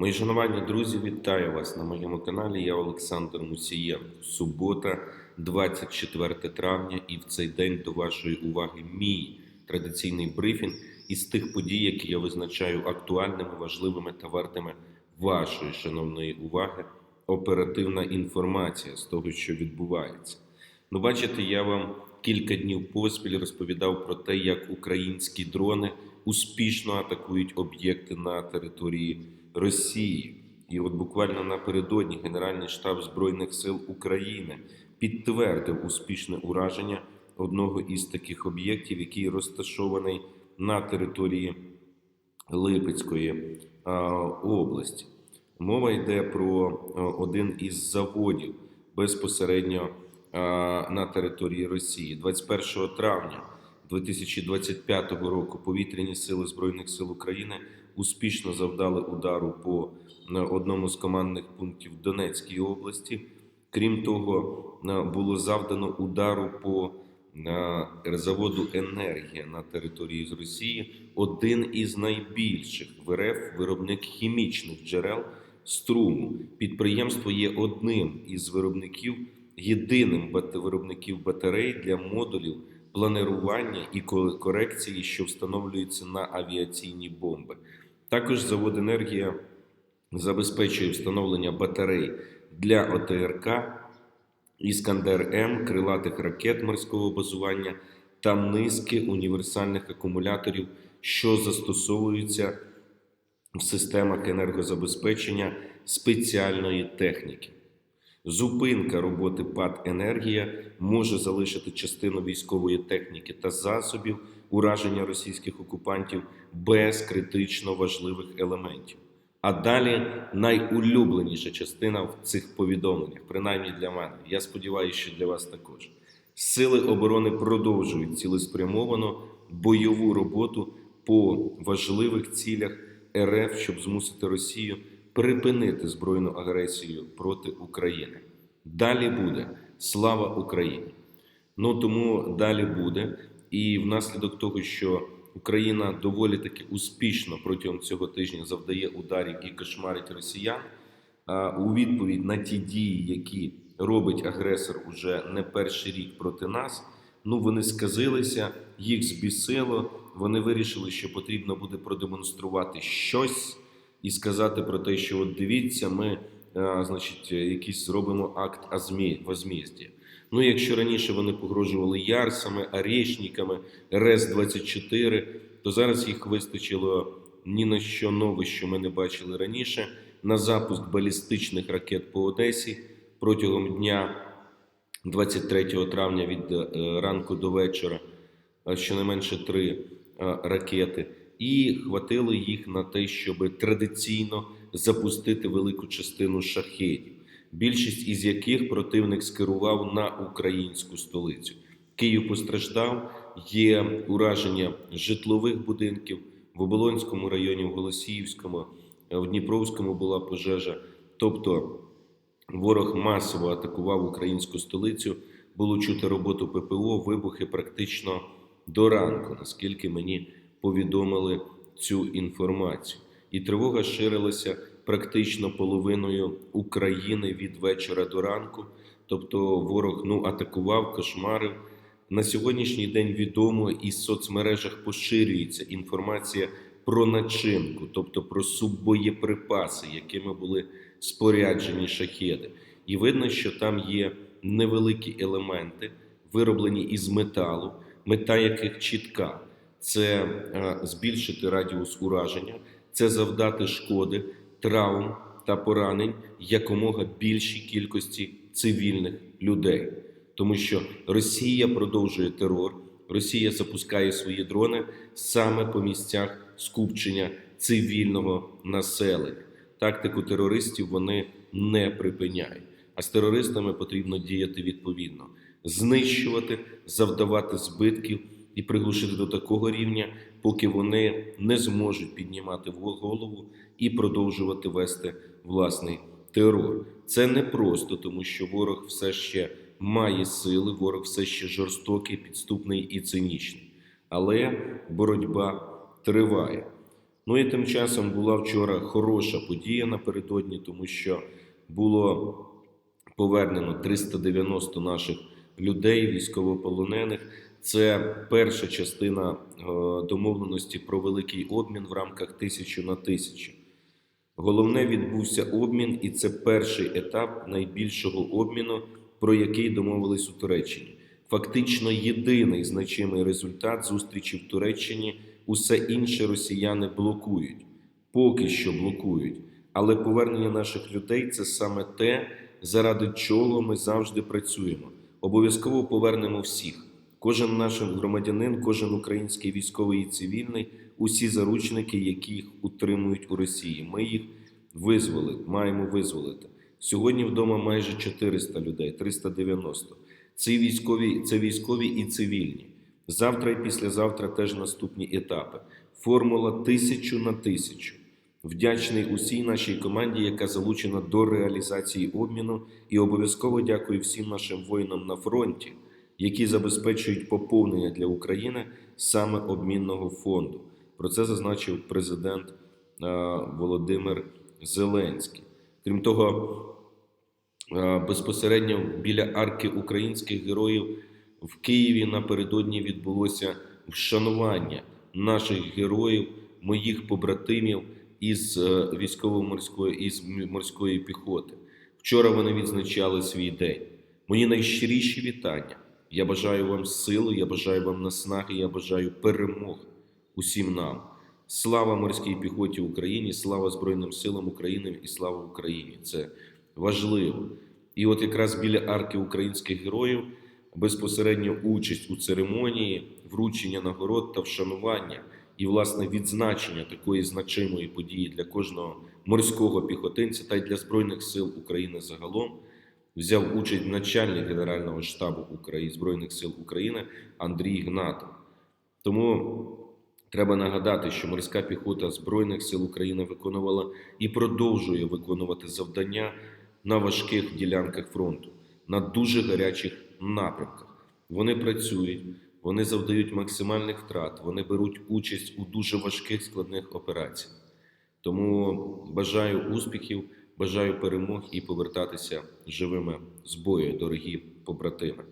Мої шанування друзі, вітаю вас на моєму каналі. Я Олександр Мусієнко. Субота, 24 травня, і в цей день до вашої уваги мій традиційний брифінг із тих подій, які я визначаю актуальними, важливими та вартими вашої шановної уваги. Оперативна інформація з того, що відбувається. Ну, бачите, я вам кілька днів поспіль розповідав про те, як українські дрони успішно атакують об'єкти на території Росії. І от буквально напередодні Генеральний штаб Збройних сил України підтвердив успішне ураження одного із таких об'єктів, який розташований на території Липецької області. Мова йде про один із заводів безпосередньо на території Росії. 21 травня 2025 року повітряні сили Збройних сил України успішно завдали удару по одному з командних пунктів Донецької області. Крім того, було завдано удару по заводу енергія на території з Росії один із найбільших в РФ виробник хімічних джерел струму. Підприємство є одним із виробників, єдиним виробників батарей для модулів планирування і корекції, що встановлюються на авіаційні бомби. Також завод енергія забезпечує встановлення батарей для ОТРК Іскандер М, крилатих ракет морського базування та низки універсальних акумуляторів, що застосовуються в системах енергозабезпечення спеціальної техніки. Зупинка роботи ПАД «Енергія» може залишити частину військової техніки та засобів ураження російських окупантів без критично важливих елементів. А далі найулюбленіша частина в цих повідомленнях, принаймні для мене. Я сподіваюся, що для вас також. Сили оборони продовжують цілеспрямовану бойову роботу по важливих цілях РФ, щоб змусити Росію припинити збройну агресію проти України. Далі буде слава Україні! Ну тому далі буде. І внаслідок того, що Україна доволі таки успішно протягом цього тижня завдає ударів і кошмарить росіян. а У відповідь на ті дії, які робить агресор уже не перший рік проти нас, ну вони сказилися, їх збісило. Вони вирішили, що потрібно буде продемонструвати щось і сказати про те, що от дивіться, ми, а, значить, якийсь зробимо акт азмі- возмездя. Ну, якщо раніше вони погрожували ярсами, арешниками, РЕС-24, то зараз їх вистачило ні на що нове, що ми не бачили раніше, на запуск балістичних ракет по Одесі протягом дня 23 травня від е, ранку до вечора, е, щонайменше три е, ракети, і хватило їх на те, щоб традиційно запустити велику частину шахедів більшість із яких противник скерував на українську столицю. Київ постраждав, є ураження житлових будинків в Оболонському районі, в Голосіївському, в Дніпровському була пожежа. Тобто ворог масово атакував українську столицю. Було чути роботу ППО, вибухи практично до ранку, наскільки мені повідомили цю інформацію. І тривога ширилася практично половиною України від вечора до ранку. Тобто ворог ну, атакував, кошмарив. На сьогоднішній день відомо і в соцмережах поширюється інформація про начинку, тобто про суббоєприпаси, якими були споряджені шахеди. І видно, що там є невеликі елементи, вироблені із металу, мета яких чітка це е, збільшити радіус ураження, це завдати шкоди, травм та поранень якомога більшій кількості цивільних людей, тому що Росія продовжує терор, Росія запускає свої дрони саме по місцях скупчення цивільного населення. Тактику терористів вони не припиняють. А з терористами потрібно діяти відповідно, знищувати, завдавати збитків і приглушити до такого рівня, поки вони не зможуть піднімати голову і продовжувати вести власний терор. Це не просто, тому що ворог все ще має сили, ворог все ще жорстокий, підступний і цинічний. Але боротьба триває. Ну і тим часом була вчора хороша подія напередодні, тому що було повернено 390 наших людей, військовополонених. Це перша частина е, домовленості про великий обмін в рамках тисячу на тисячу. Головне відбувся обмін, і це перший етап найбільшого обміну, про який домовились у Туреччині. Фактично єдиний значимий результат зустрічі в Туреччині. Усе інше росіяни блокують, поки що блокують. Але повернення наших людей це саме те, заради чого ми завжди працюємо. Обов'язково повернемо всіх. Кожен наш громадянин, кожен український військовий і цивільний, усі заручники, яких утримують у Росії. Ми їх визволили, маємо визволити. Сьогодні вдома майже 400 людей, 390. Це військові, це військові і цивільні. Завтра і післязавтра теж наступні етапи. Формула тисячу на тисячу. Вдячний усій нашій команді, яка залучена до реалізації обміну, і обов'язково дякую всім нашим воїнам на фронті, які забезпечують поповнення для України саме обмінного фонду. Про це зазначив президент е, Володимир Зеленський. Крім того, е, безпосередньо біля арки українських героїв в Києві напередодні відбулося вшанування наших героїв, моїх побратимів із е, військово-морської із морської піхоти. Вчора вони відзначали свій день. Мої найщиріші вітання. Я бажаю вам сили, я бажаю вам наснаги, я бажаю перемог усім нам. Слава морській піхоті Україні, слава Збройним силам України і слава Україні. Це важливо. І от якраз біля арки українських героїв безпосередньо участь у церемонії, вручення нагород та вшанування і власне відзначення такої значимої події для кожного морського піхотинця та й для збройних сил України загалом. Взяв участь начальник Генерального штабу України Збройних сил України Андрій Гнатов. Тому треба нагадати, що морська піхота Збройних сил України виконувала і продовжує виконувати завдання на важких ділянках фронту, на дуже гарячих напрямках. Вони працюють, вони завдають максимальних втрат, вони беруть участь у дуже важких складних операціях. Тому бажаю успіхів, бажаю перемог і повертатися живими з бою, дорогі побратими.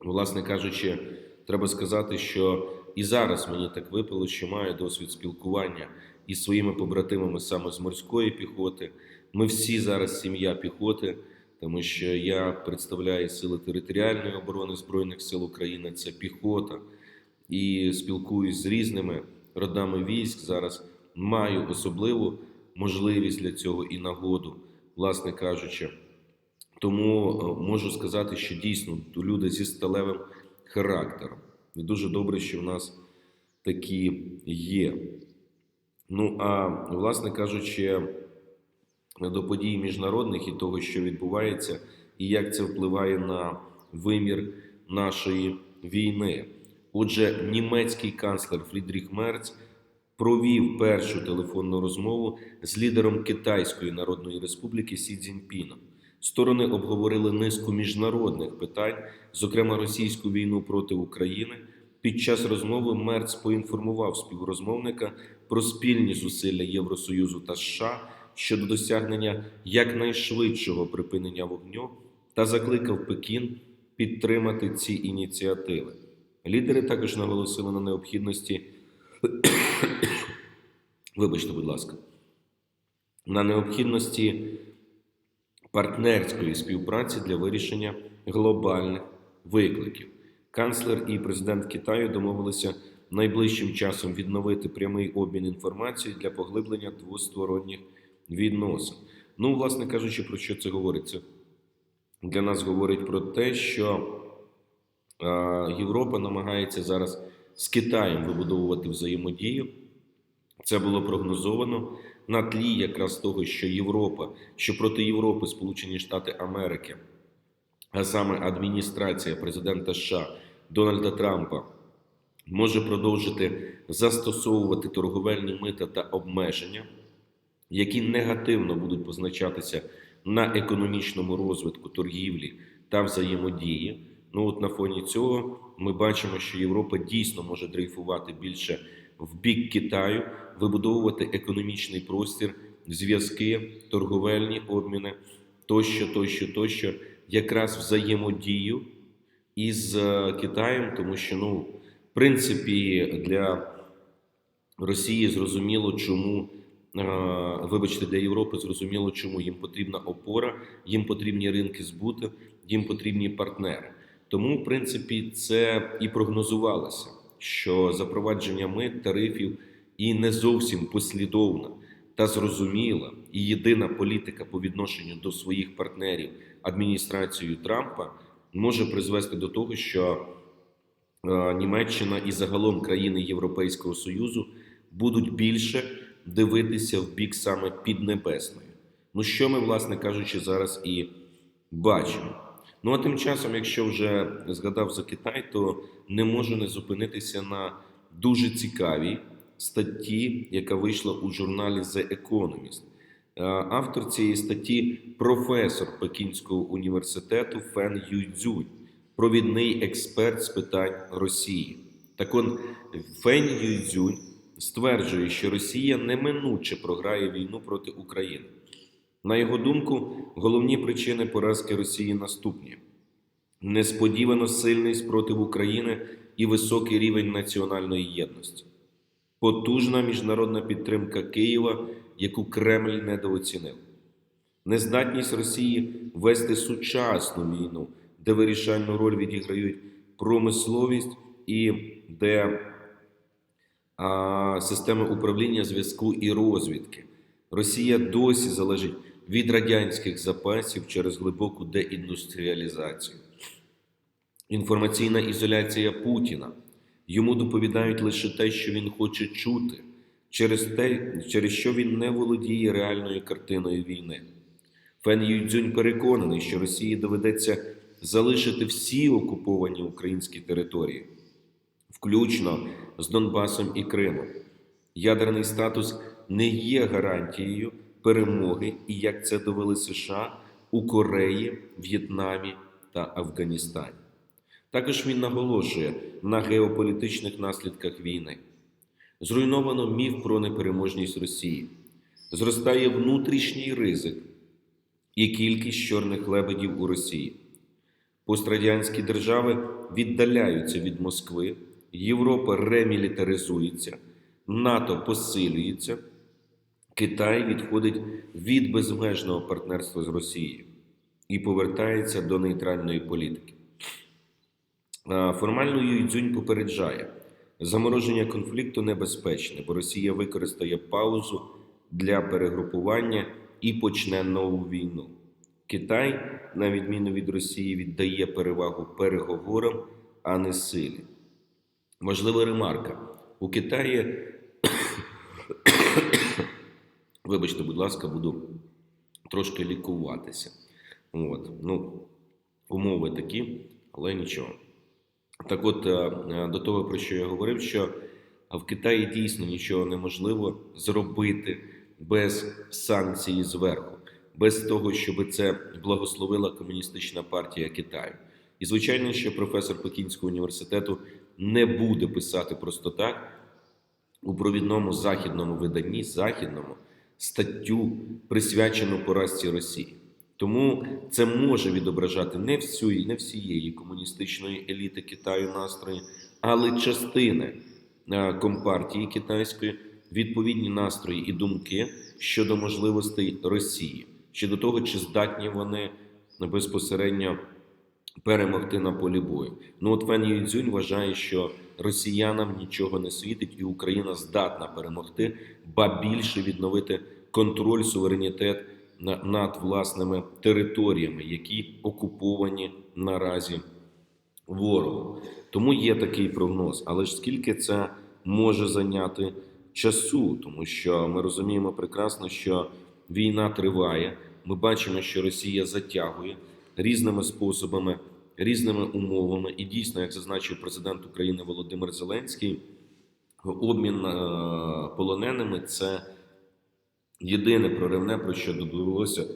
Власне кажучи, треба сказати, що і зараз мені так випало, що маю досвід спілкування із своїми побратимами саме з морської піхоти. Ми всі зараз сім'я піхоти, тому що я представляю сили територіальної оборони Збройних сил України, це піхота, і спілкуюсь з різними родами військ. Зараз маю особливу можливість для цього і нагоду, власне кажучи. Тому е, можу сказати, що дійсно люди зі сталевим характером. І дуже добре, що в нас такі є. Ну а власне кажучи, до подій міжнародних і того, що відбувається, і як це впливає на вимір нашої війни. Отже, німецький канцлер Фрідріх Мерц провів першу телефонну розмову з лідером Китайської Народної Республіки Сі Цзіньпіном. Сторони обговорили низку міжнародних питань, зокрема російську війну проти України. Під час розмови Мерц поінформував співрозмовника про спільні зусилля Євросоюзу та США щодо досягнення якнайшвидшого припинення вогню та закликав Пекін підтримати ці ініціативи. Лідери також наголосили на необхідності, вибачте, будь ласка, на необхідності партнерської співпраці для вирішення глобальних викликів. Канцлер і президент Китаю домовилися найближчим часом відновити прямий обмін інформацією для поглиблення двосторонніх відносин. Ну, власне кажучи, про що це говориться? Для нас говорить про те, що Європа намагається зараз з Китаєм вибудовувати взаємодію. Це було прогнозовано на тлі якраз того, що Європа, що проти Європи Сполучені Штати Америки, а саме адміністрація президента США Дональда Трампа може продовжити застосовувати торговельні мита та обмеження, які негативно будуть позначатися на економічному розвитку торгівлі та взаємодії. Ну от на фоні цього ми бачимо, що Європа дійсно може дрейфувати більше в бік Китаю, вибудовувати економічний простір, зв'язки, торговельні обміни тощо, тощо, тощо, якраз взаємодію із е, Китаєм, тому що, ну, в принципі, для Росії зрозуміло, чому. е, Вибачте, для Європи зрозуміло, чому їм потрібна опора, їм потрібні ринки збуту, їм потрібні партнери. Тому, в принципі, це і прогнозувалося, що запровадження мит, тарифів і не зовсім послідовна та зрозуміла і єдина політика по відношенню до своїх партнерів адміністрацією Трампа може призвести до того, що е, Німеччина і загалом країни Європейського Союзу будуть більше дивитися в бік саме Піднебесної. Ну що ми, власне кажучи, зараз і бачимо. Ну а тим часом, якщо вже згадав за Китай, то не можу не зупинитися на дуже цікавій статті, яка вийшла у журналі The Economist. Е, Автор цієї статті професор Пекінського університету Фен Юйцзюнь, провідний експерт з питань Росії. Так он Фен Юйцзюнь стверджує, що Росія неминуче програє війну проти України. На його думку, головні причини поразки Росії наступні: несподівано сильний спротив України і високий рівень національної єдності, потужна міжнародна підтримка Києва, яку Кремль недооцінив, нездатність Росії вести сучасну війну, де вирішальну роль відіграють промисловість і де а, системи управління зв'язку і розвідки. Росія досі залежить від радянських запасів через глибоку деіндустріалізацію. Інформаційна ізоляція Путіна. Йому доповідають лише те, що він хоче чути, через те, через що він не володіє реальною картиною війни. Фен Юйцзюнь переконаний, що Росії доведеться залишити всі окуповані українські території, включно з Донбасом і Кримом. Ядерний статус не є гарантією перемоги, і як це довели США у Кореї, В'єтнамі та Афганістані. Також він наголошує на геополітичних наслідках війни. Зруйновано міф про непереможність Росії, зростає внутрішній ризик і кількість чорних лебедів у Росії. Пострадянські держави віддаляються від Москви, Європа ремілітаризується, НАТО посилюється, Китай відходить від безмежного партнерства з Росією і повертається до нейтральної політики. Формально Юйцзюнь попереджає, замороження конфлікту небезпечне, бо Росія використає паузу для перегрупування і почне нову війну. Китай, на відміну від Росії, віддає перевагу переговорам, а не силі. Важлива ремарка: у Китаї, вибачте, будь ласка, буду трошки лікуватися. От. Ну, умови такі, але нічого. Так от, е, е, до того, про що я говорив, що в Китаї дійсно нічого неможливо зробити без санкцій зверху, без того, щоб це благословила комуністична партія Китаю. І звичайно, що професор Пекінського університету не буде писати просто так у провідному західному виданні, західному статтю, присвячену поразці Росії. Тому це може відображати не всю, не всієї комуністичної еліти Китаю настрої, але частини е, компартії китайської відповідні настрої і думки щодо можливостей Росії, щодо того, чи здатні вони безпосередньо перемогти на полі бою. Ну от Фен Юйцзюнь вважає, що росіянам нічого не світить, і Україна здатна перемогти, ба більше відновити контроль, суверенітет над власними територіями, які окуповані наразі ворогом. Тому є такий прогноз. Але ж скільки це може зайняти часу? Тому що ми розуміємо прекрасно, що війна триває. Ми бачимо, що Росія затягує різними способами, різними умовами. І дійсно, як зазначив президент України Володимир Зеленський, обмін е, полоненими це єдине проривне, про що довелося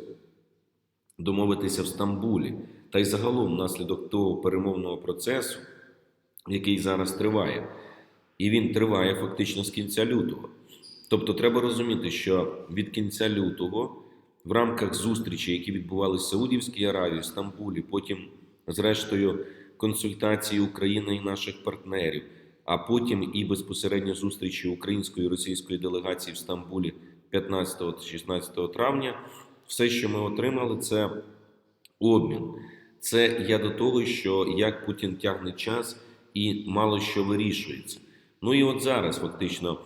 домовитися в Стамбулі. Та й загалом, внаслідок того перемовного процесу, який зараз триває, і він триває фактично з кінця лютого. Тобто, треба розуміти, що від кінця лютого в рамках зустрічей, які відбувалися в Саудівській Аравії, в Стамбулі, потім, зрештою, консультації України і наших партнерів, а потім і безпосередньо зустрічі української і російської делегації в Стамбулі 15 та 16 травня, все, що ми отримали, це обмін. Це я до того, що як Путін тягне час і мало що вирішується. Ну і от зараз фактично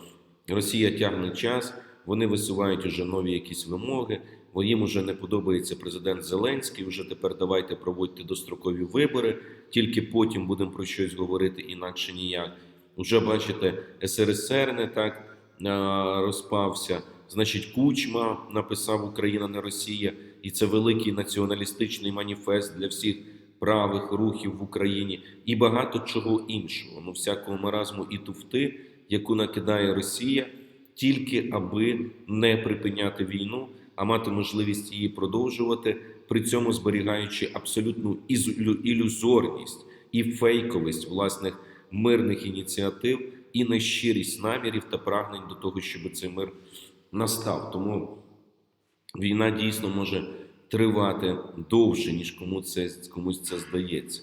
Росія тягне час, вони висувають уже нові якісь вимоги. Бо їм уже не подобається президент Зеленський. Вже тепер давайте проводьте дострокові вибори. Тільки потім будемо про щось говорити, інакше ніяк. Уже бачите, СРСР не так розпався. Значить, Кучма написав Україна не Росія, і це великий націоналістичний маніфест для всіх правих рухів в Україні і багато чого іншого. Ну, всякого маразму і туфти, яку накидає Росія, тільки аби не припиняти війну, а мати можливість її продовжувати, при цьому зберігаючи абсолютну ілюзорність і фейковість власних мирних ініціатив і нещирість намірів та прагнень до того, щоб цей мир настав. Тому війна дійсно може тривати довше, ніж кому це, комусь це здається.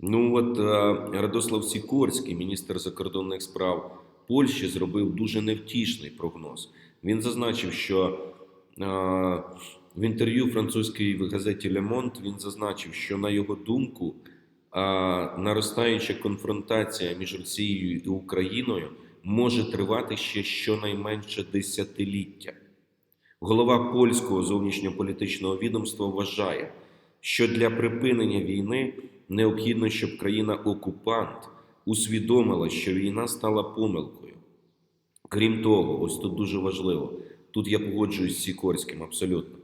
Ну от е, Радослав Сікорський, міністр закордонних справ Польщі, зробив дуже невтішний прогноз. Він зазначив, що в інтерв'ю французькій газеті Le Monde він зазначив, що на його думку наростаюча конфронтація між Росією і Україною може тривати ще щонайменше десятиліття. Голова польського зовнішньополітичного відомства вважає, що для припинення війни необхідно, щоб країна-окупант усвідомила, що війна стала помилкою. Крім того, ось тут дуже важливо, тут я погоджуюсь з Сікорським абсолютно.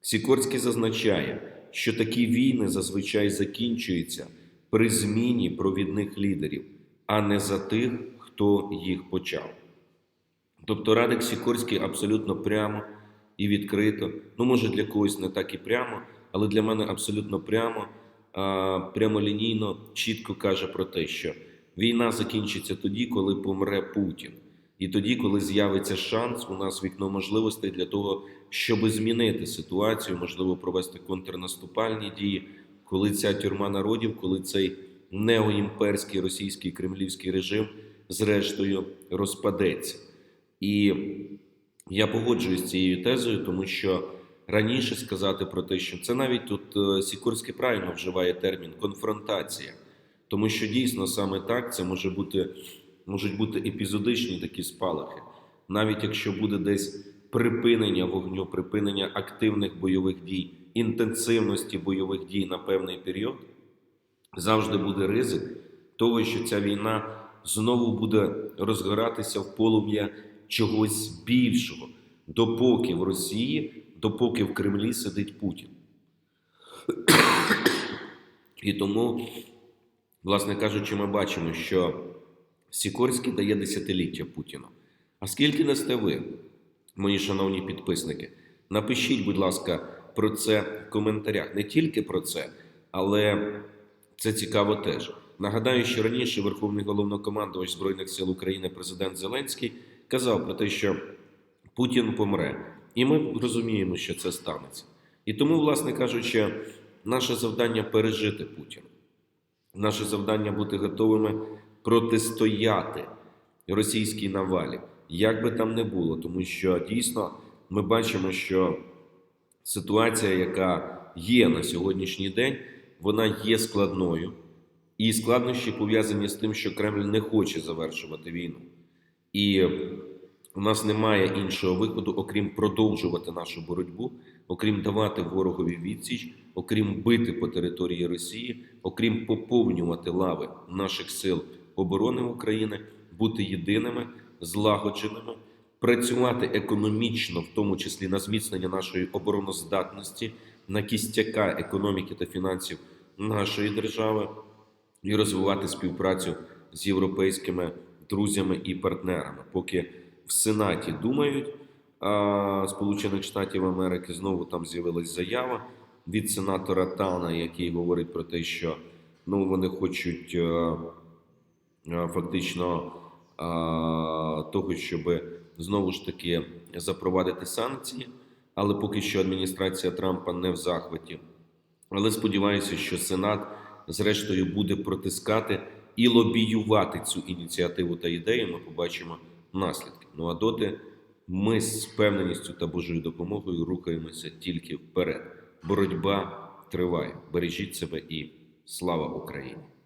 Сікорський зазначає, що такі війни зазвичай закінчуються при зміні провідних лідерів, а не за тих, хто їх почав. Тобто Радик Сікорський абсолютно прямо і відкрито, ну може для когось не так і прямо, але для мене абсолютно прямо, прямолінійно, чітко каже про те, що війна закінчиться тоді, коли помре Путін, і тоді, коли з'явиться шанс, у нас вікно можливостей для того, щоб змінити ситуацію, можливо, провести контрнаступальні дії, коли ця тюрма народів, коли цей неоімперський російський кремлівський режим зрештою розпадеться. І я погоджуюсь з цією тезою, тому що раніше сказати про те, що це навіть тут е, Сікорський правильно вживає термін конфронтація, тому що дійсно саме так це може бути, можуть бути епізодичні такі спалахи, навіть якщо буде десь припинення вогню, припинення активних бойових дій, інтенсивності бойових дій на певний період, завжди буде ризик того, що ця війна знову буде розгоратися в полум'я чогось більшого, допоки в Росії, допоки в Кремлі сидить Путін. І тому, власне кажучи, ми бачимо, що Сікорський дає десятиліття Путіну. А скільки дасте ви, мої шановні підписники? Напишіть, будь ласка, про це в коментарях. Не тільки про це, але це цікаво теж. Нагадаю, що раніше Верховний головнокомандувач Збройних сил України президент Зеленський казав про те, що Путін помре, і ми розуміємо, що це станеться. І тому, власне кажучи, наше завдання пережити Путіна. Наше завдання бути готовими протистояти російській навалі, як би там не було, тому що дійсно ми бачимо, що ситуація, яка є на сьогоднішній день, вона є складною. І складнощі пов'язані з тим, що Кремль не хоче завершувати війну. І у нас немає іншого виходу, окрім продовжувати нашу боротьбу, окрім давати ворогові відсіч, окрім бити по території Росії, окрім поповнювати лави наших сил оборони України, бути єдиними, злагодженими, працювати економічно, в тому числі на зміцнення нашої обороноздатності, на кістяка економіки та фінансів нашої держави і розвивати співпрацю з європейськими друзями і партнерами. Поки в Сенаті думають а, Сполучених Штатів Америки, знову там з'явилась заява від сенатора Тана, який говорить про те, що ну вони хочуть е, фактично того, щоб знову ж таки запровадити санкції. Але поки що адміністрація Трампа не в захваті. Але сподіваюся, що Сенат зрештою буде протискати і лобіювати цю ініціативу та ідею. Ми побачимо наслідки. Ну а доти ми з впевненістю та Божою допомогою рухаємося тільки вперед. Боротьба триває. Бережіть себе і слава Україні!